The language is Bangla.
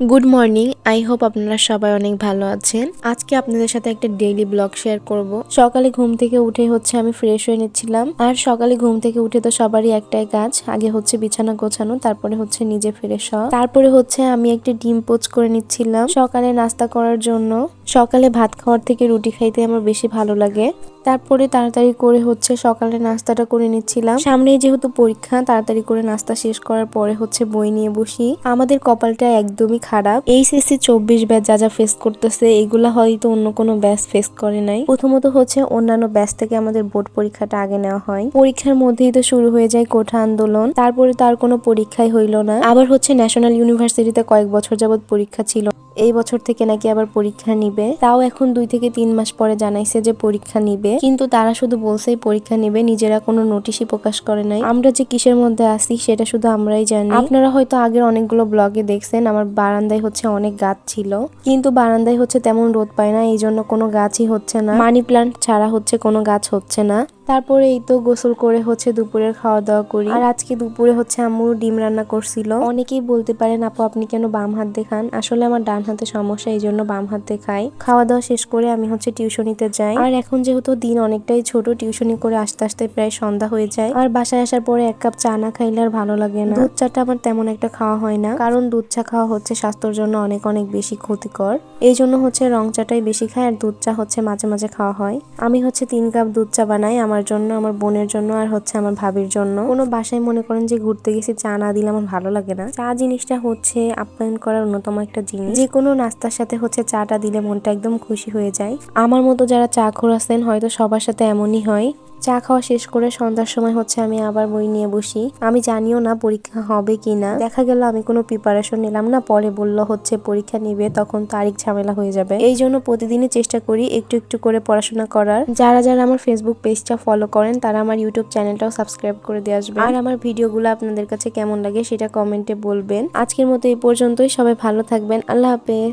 গুড মর্নিং আই হোপ আপনারা সবাই অনেক ভালো আছেন। আজকে আপনাদের সাথে একটা ডেইলি ব্লগ শেয়ার করব। সকালে ঘুম থেকে উঠে হচ্ছে আমি ফ্রেশ হয়ে নিচ্ছিলাম। আর সকালে ঘুম থেকে উঠে তো সবারই একটাই কাজ। আগে হচ্ছে বিছানা গোছানো, তারপরে হচ্ছে নিজে ফ্রেশ হওয়া। তারপরে হচ্ছে আমি একটা ডিম পোচ করে নিচ্ছিলাম সকালে নাস্তা করার জন্য। সকালে ভাত খাওয়ার থেকে রুটি খাইতে আমার বেশি ভালো লাগে। তারপরে তাড়াতাড়ি করে হচ্ছে সকালে নাস্তাটা করে নিচ্ছিলাম। সামনেই যেহেতু পরীক্ষা, তাড়াতাড়ি করে নাস্তা শেষ করার পরে হচ্ছে বই নিয়ে বসি। আমাদের কপালটা একদমই খারাপ। এইচএসসি চব্বিশ ব্যাচ যা যা ফেস করতেছে, এগুলা হয়তো অন্য কোনো ব্যাচ ফেস করে নাই। প্রথমত হচ্ছে অন্যান্য ব্যাচ থেকে আমাদের বোর্ড পরীক্ষাটা আগে নেওয়া হয়। পরীক্ষার মধ্যেই তো শুরু হয়ে যায় কোঠা আন্দোলন। তারপরে তার কোনো পরীক্ষাই হইল না। আবার হচ্ছে ন্যাশনাল ইউনিভার্সিটিতে কয়েক বছর যাবৎ পরীক্ষা ছিল। এই বছর থেকে নাকি আবার পরীক্ষা নিবে। তাও এখন দুই থেকে তিন মাস পরে জানাইছে যে পরীক্ষা নিবে। কিন্তু তারা শুধু বলছেই পরীক্ষা নিবে, নিজেরা কোনো নোটিশই প্রকাশ করে নাই। আমরা যে কিসের মধ্যে আছি সেটা শুধু আমরাই জানি। আপনারা হয়তো আগের অনেকগুলো ব্লগে দেখছেন, আমার বারান্দায় হচ্ছে অনেক গাছ ছিল। কিন্তু বারান্দায় হচ্ছে তেমন রোদ পায় না এই জন্য কোনো গাছই হচ্ছে না। মানি প্লান্ট ছাড়া হচ্ছে কোনো গাছ হচ্ছে না। তারপরে এই তো গোসল করে হচ্ছে দুপুরের খাওয়া দাওয়া করি। আর আজকে দুপুরে হচ্ছে আম্মু ডিম রান্না করছিল। অনেকেই বলতে পারেন, আপু, আপনি কেন বাম হাত দেখান আসলে আমার ডান হাতে সমস্যা, এই জন্য বাম হাতে খাই। খাওয়া দাওয়া শেষ করে আমি হচ্ছে টিউশনিতে যাই। আর এখন যেহেতু দিন অনেকটাই ছোট, টিউশনি করে আস্তে আস্তে প্রায় সন্ধ্যা হয়ে যায়। আর বাসায় আসার পরে এক কাপ চা না খাইলে আর ভালো লাগে না। দুধ চাটা আমার তেমন একটা খাওয়া হয় না, কারণ দুধ চা খাওয়া হচ্ছে স্বাস্থ্যের জন্য অনেক অনেক বেশি ক্ষতিকর। এই জন্য হচ্ছে রং চাটাই বেশি খাই, আর দুধ চা হচ্ছে মাঝে মাঝে খাওয়া হয়। আমি হচ্ছে তিন কাপ দুধ চা বানাই আমার জন্য, আমার বোনের জন্য আর হচ্ছে আমার ভাবির জন্য। কোনো বাসায় মনে করেন যে ঘুরতে গেছি, চা না দিলে আমার ভালো লাগে না। চা জিনিসটা হচ্ছে আপ্যায়ন করার অন্যতম একটা জিনিস। যে কোনো নাস্তার সাথে হচ্ছে চাটা দিলে মনটা একদম খুশি হয়ে যায়। আমার মতো যারা চা খোর আছেন, হয়তো সবার সাথে এমনই হয়। চা খাওয়া শেষ করে সন্ধ্যার সময় হচ্ছে আমি আবার বই নিয়ে বসি। আমি জানিও না পরীক্ষা হবে কি না দেখা গেল আমি কোনো প্রিপারেশন নিলাম না, পরে বলল হচ্ছে পরীক্ষা নিবে, তখন তারিখ ঝামেলা হয়ে যাবে। এই জন্য প্রতিদিনই চেষ্টা করি একটু একটু করে পড়াশোনা করার। যারা যারা আমার ফেসবুক পেজটা ফলো করেন, তারা আমার ইউটিউব চ্যানেলটাও সাবস্ক্রাইব করে দিয়ে আসবে। আর আমার ভিডিওগুলো আপনাদের কাছে কেমন লাগে সেটা কমেন্টে বলবেন। আজকের মতো এই পর্যন্তই। সবাই ভালো থাকবেন। আল্লাহ হাফেজ।